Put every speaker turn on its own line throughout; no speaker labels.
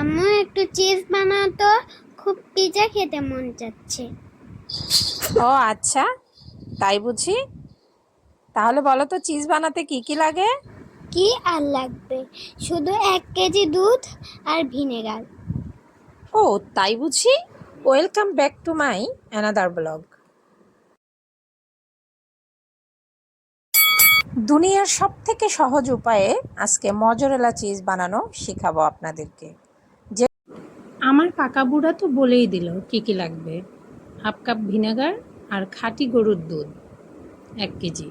আম্মু একটু চিজ বানাতো খুব পিজা খেতে মন চাচ্ছে।
ও আচ্ছা। তাই বুঝি। তাহলে বলো তো চিজ বানাতে কি কি লাগে?
কি আর লাগবে? শুধু এক কেজি দুধ আর ভিনেগার।
ও তাই বুঝি। Welcome back to my another blog. দুনিয়ার সব থেকে সহজ উপায়ে আজকে মজরেলা চিজ বানানো শেখাবো আপনাদেরকে। আমার কাকা বুড়া তো বলেই দিল কি কি লাগবে। হাফ কাপ ভিনেগার আর খাঁটি গরুর দুধ, এক কেজি।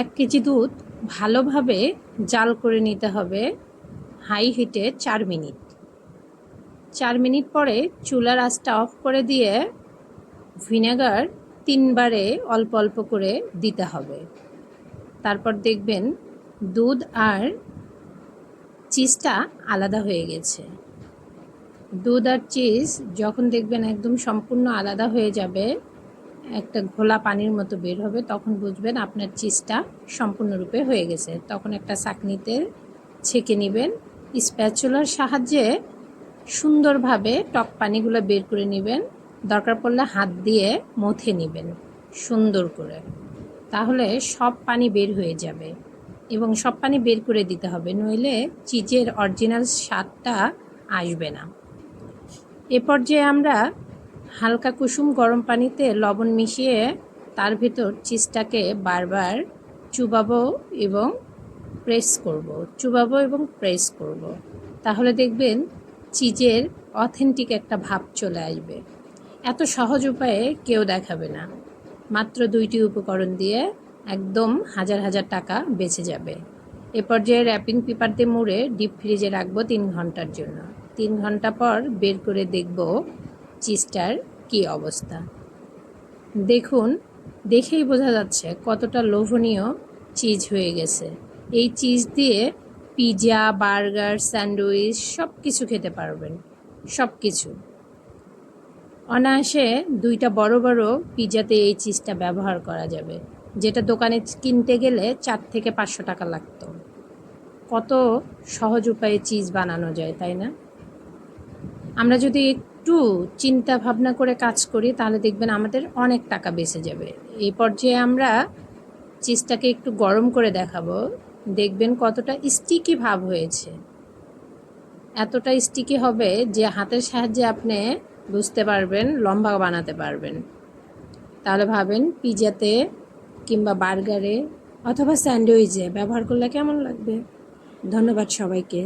এক কেজি দুধ ভালোভাবে জাল করে নিতে হবে হাই হিটে চার মিনিট। চার মিনিট পরে চুলার আঁচটা অফ করে দিয়ে ভিনেগার তিনবারে অল্প অল্প করে দিতে হবে। তারপর দেখবেন দুধ আর চিজটা আলাদা হয়ে গেছে। দুধ আর চিজ যখন দেখবেন একদম সম্পূর্ণ আলাদা হয়ে যাবে, একটা ঘোলা পানির মতো বের হবে, তখন বুঝবেন আপনার চিজটা সম্পূর্ণরূপে হয়ে গেছে। তখন একটা চাকনিতে ছেঁকে নেবেন স্প্যাচুলার সাহায্যে সুন্দরভাবে টক পানিগুলো বের করে নেবেন, দরকার পড়লে হাত দিয়ে মথে নেবেন, সুন্দর করে। তাহলে সব পানি বের হয়ে যাবে। এবং সব পানি বের করে দিতে হবে, নইলে চিজের অরিজিনাল স্বাদটা আসবে না। এ পর্যায়ে আমরা হালকা কুসুম গরম পানিতে লবণ মিশিয়ে তার ভেতর চিজটাকে বারবার চুবাবো এবং প্রেস করব, চুবাবো এবং প্রেস করব। তাহলে দেখবেন চিজের অথেন্টিক একটা ভাব চলে আসবে। এত সহজ উপায়ে কেউ দেখাবে না। মাত্র দুইটি উপকরণ দিয়ে একদম হাজার হাজার টাকা বেঁচে যাবে। এ পর্যায়ে র্যাপিং পেপার দিয়ে মুড়ে ডিপ ফ্রিজে রাখব তিন ঘণ্টার জন্য। তিন ঘণ্টা পর বের করে দেখব চিজটার কী অবস্থা। দেখুন, দেখেই বোঝা যাচ্ছে কতটা লোভনীয় চিজ হয়ে গেছে। এই চিজ দিয়ে পিৎজা বার্গার স্যান্ডউইচ সব কিছু খেতে পারবেন। সব কিছু অনায়াসে দুইটা বড় বড় পিৎজাতে এই চিজটা ব্যবহার করা যাবে। যেটা দোকানে কিনতে গেলে চার থেকে পাঁচশো টাকা লাগতো। কত সহজ উপায়ে চিজ বানানো যায়, তাই না? আমরা যদি একটু চিন্তা ভাবনা করে কাজ করি, তাহলে দেখবেন আমাদের অনেক টাকা বেঁচে যাবে। এই পর্যায়ে আমরা চিজটাকে একটু গরম করে দেখাবো। দেখবেন কতটা স্টিকি ভাব হয়েছে। এতটা স্টিকি হবে যে হাতের সাহায্যে আপনি বুঝতে পারবেন, লম্বা বানাতে পারবেন। তাহলে ভাবেন পিজাতে কিংবা বার্গারে অথবা স্যান্ডউইচে ব্যবহার করলে কেমন লাগবে? ধন্যবাদ সবাইকে।